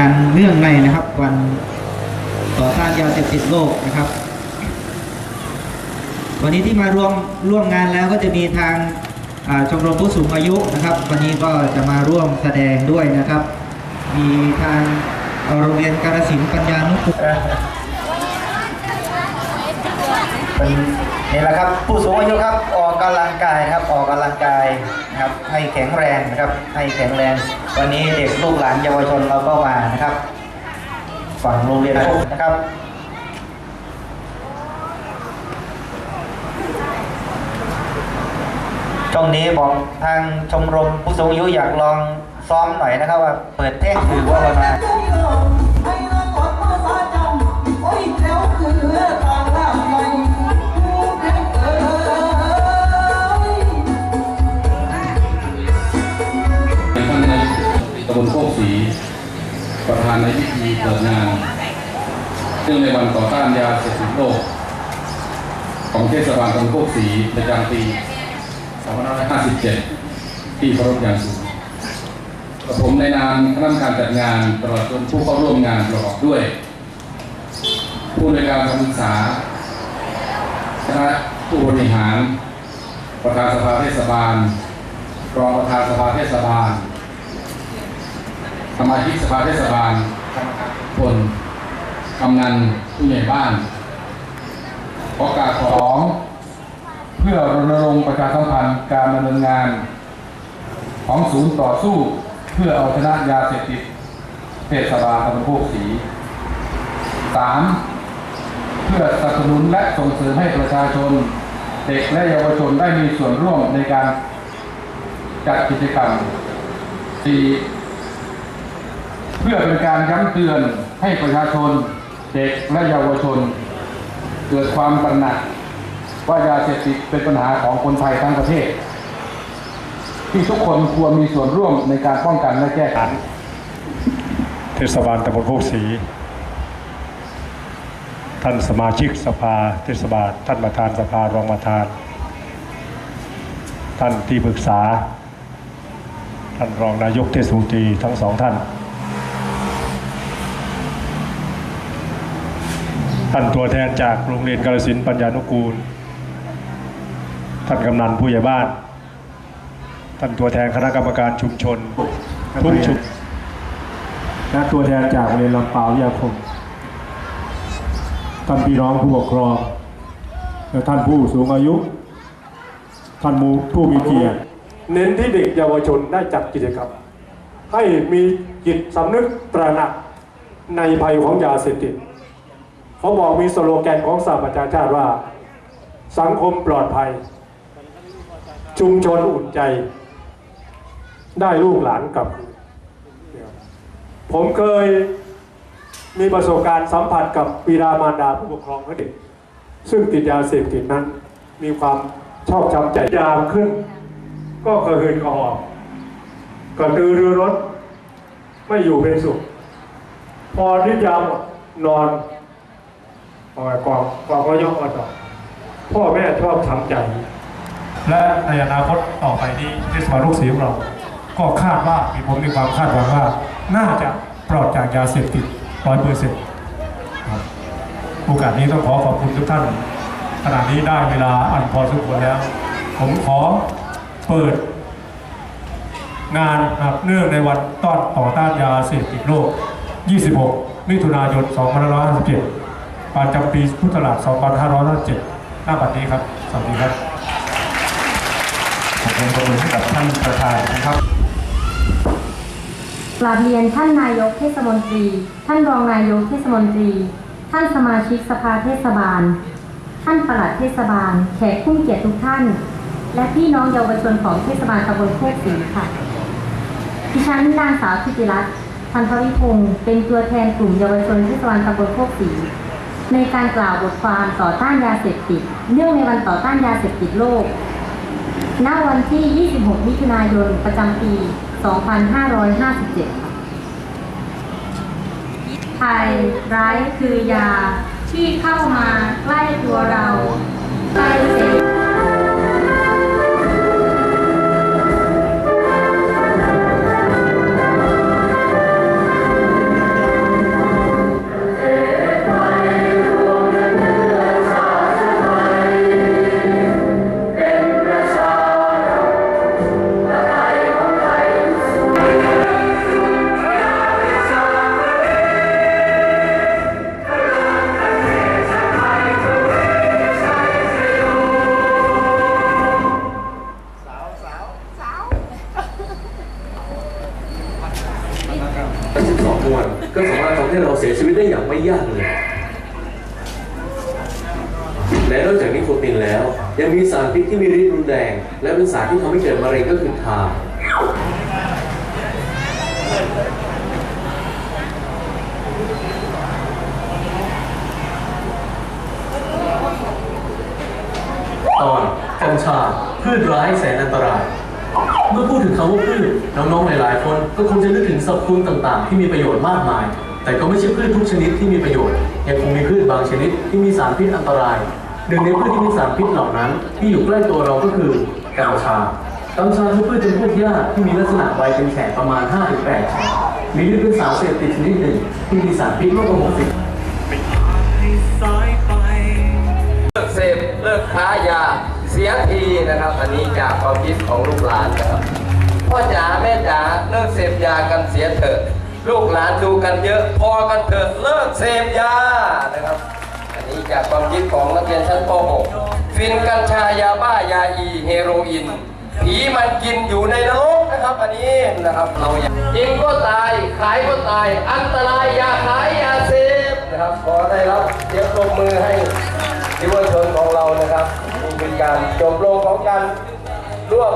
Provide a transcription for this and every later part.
การเนื่องในนะครับวันต่อต้านยาเสพติดโลกนะครับ วันนี้ที่มาร่วมร่วมงานแล้วก็จะมีทางชมรมผู้สูงอายุนะครับ วันนี้ก็จะมาร่วมแสดงด้วยนะครับ มีทางเอ่อโรงเรียนการศิลป์ปัญญานุกูล เป็นนี่แหละครับผู้สูงอายุครับออกกำลังกายครับออกกำลังกายนะครับให้แข็งแรงนะครับให้แข็งแรง วันนี้เด็กลูกหลานเยาวชนเราก็มานะครับฝั่งโรงเรียนนะครับช่วงนี้บอกทางชมรมผู้สูงอายุอยากลองซ้อมหน่อยนะครับว่าเปิดเพลงถือว่าวันมา ศรีประธานในพิธีเปิดงานเนื่องในวันต่อต้านยาเสพติดโลก ของเทศบาลตำบลโคกศรีประจำปี 2557 ที่เคารพอย่างสูงกับผมในนามคณะกรรมการจัดงานตลอดจนผู้เข้าร่วมงานประกอบด้วย ผู้ในการการศึกษาคณะผู้บริหาร ประธานสภาเทศบาล รองประธานสภาเทศบาล สมาชิกสภาเทศบาลคนกำนันผู้ใหญ่บ้านขอกาบสองเพื่อรณรงค์ประชาสัมพันธ์การดำเนินงาน ของศูนย์ต่อสู้เพื่อเอาชนะยาเสพติดเทศบาลตำบลโคกศรีสามเพื่อสนับสนุนและส่งเสริมให้ประชาชน เด็กและเยาวชนได้มีส่วนร่วมในการจัดกิจกรรม 4. เพื่อเป็นการย้ำเตือนให้ประชาชนเด็กและเยาวชน เกิดความตระหนักว่ายาเสพติดเป็นปัญหาของคนไทยทั้งประเทศ ที่ทุกคนควรมีส่วนร่วมในการป้องกันและแก้ไขเทศบาลตำบลโคกศรีท่านสมาชิกสภาเทศบาลท่านประธานสภารองประธาน ท่านที่ปรึกษา ท่านรองนายกเทศมนตรีทั้งสองท่าน ท่านตัวแทนจากโรงเรียนกาลสินปัญญานุกูล ท่านกำนันผู้ใหญ่บ้าน ท่านตัวแทนคณะกรรมการชุมชน ทุกชุมและตัวแทนจากโรงเรียนลำปาววิทยาคม ท่านพี่น้องผู้ปกครอง และท่านผู้สูงอายุ ท่านมูผู้มีเกียรติ เน้นที่เด็กเยาวชนได้จัดกิจกรรม ให้มีจิตสำนึกตระหนักในภัยของยาเสพติด เขาบอกมีสโลแกนของสหประชาชาติว่า สังคมปลอดภัย ชุมชนอุ่นใจ ได้ลูกหลานกลับคืนผมเคยมีประสบการณ์สัมผัสกับบิดามารดาผู้ปกครองของเด็กซึ่งติดยาเสพติดนั้น มีความชอบจำใจยามขึ้น ก็กระหืดกระหอบกระตือรือร้นไม่อยู่เป็นสุข พอนิยาหมดนอน ปล่อยกองกองก็ย่องมาต่อพ่อแม่ชอบทำใจ และในอนาคตต่อไปนี้เทศบาลลูกศรีของเรา ก็คาดว่ามีผมมีความคาดหวังว่า น่าจะปลอดจากยาเสพติดร้อยเปอร์เซ็นต์โอกาสนี้ต้องขอขอบคุณทุกท่าน ขณะนี้ได้เวลาอันพอสมควรแล้ว ผมขอเปิด งานครับเนื่องในวันต้อนต่อต้านยาเสพติดโลก 26 มิถุนายน 2557 ประจำปีพุทธศักราช2557หน้าบัดนี้ครับ สวัสดีครับขอบคุณขอบคุณให้กับท่านประธานนะครับกราบเรียนท่านนายกเทศมนตรี ท่านรองนายกเทศมนตรี ท่านสมาชิกสภาเทศบาล ท่านปลัดเทศบาล แขกผู้มีเกียรติทุกท่าน และพี่น้องเยาวชนของเทศบาลตำบลโคกศรีค่ะ ดิฉันนางสาวธิติรัตน์พันธวิพงศ์เป็นตัวแทนกลุ่มเยาวชนเทศบาลตำบลโคกศรี ในการกล่าวบทความต่อต้านยาเสพติด เนื่องในวันต่อต้านยาเสพติดโลก ณ วันที่ 26 มิถุนายน ประจำปี 2557 ภัยร้ายคือยาที่เข้ามาใกล้ตัวเราใกล้เสพ ปสิบสองมวนก็สามารถทำให้เราเสียชีวิตได้อย่างไม่ยากเลย และนอกจากนิโคตินแล้ว ยังมีสารพิษที่มีฤทธิ์รุนแรง และเป็นสารที่ทำให้เกิดมะเร็งก็คือทาตอนกัญชาพืชร้ายแสนอันตราย เมื่อพูดถึงคำว่าพืชน้องๆหลายๆ คนก็คงจะนึกถึงสรรพคุณต่างๆ ที่มีประโยชน์มากมาย แต่ก็ไม่ใช่พืชทุกชนิดที่มีประโยชน์ยังคงมีพืชบางชนิดที่มีสารพิษอันตรายหนึ่งในพืชที่มีสารพิษเหล่านั้น ที่อยู่ใกล้ตัวเราก็คือกัญชากัญชาคือพืชจำพวกหญ้าที่มีลักษณะใบเป็นแฉกประมาณ 5-8แฉกมีฤทธิ์เป็นสารเสพติดชนิดหนึ่งที่มีสารพิษมากกว่า60เลิกเสพเลิกค้ายาียทีนะครับ อันนี้จากความคิดของลูกหลานนะครับพ่อจ๋าแม่จ๋าเลิกเสพยากันเสียเถอะ ลูกหลานดูกันเยอะพอกันเถอะเลิกเสพยานะครับ อันนี้จากความคิดของนักเรียนชั้นป .6 ฟินกัญชายาบ้ายาอีเฮโรอีนผีมันกินอยู่ในนรกนะครับ อันนี้นะครับเราอย่ากินก็ตายขายก็ตาย อันตรายอย่าขายอย่าเสพนะครับขอได้รับเสียงปรบมือให้ที่วัชนของเรานะครับ เป็นการจบลงของการร่วม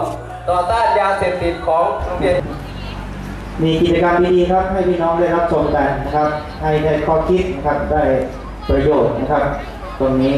ต่อต้านยาเสพติดของโรงเรียนมีกิจกรรมดีๆครับ ให้พี่น้องได้รับชมกันนะครับ ให้ได้ข้อคิดนะครับได้ประโยชน์นะครับ ตรงนี้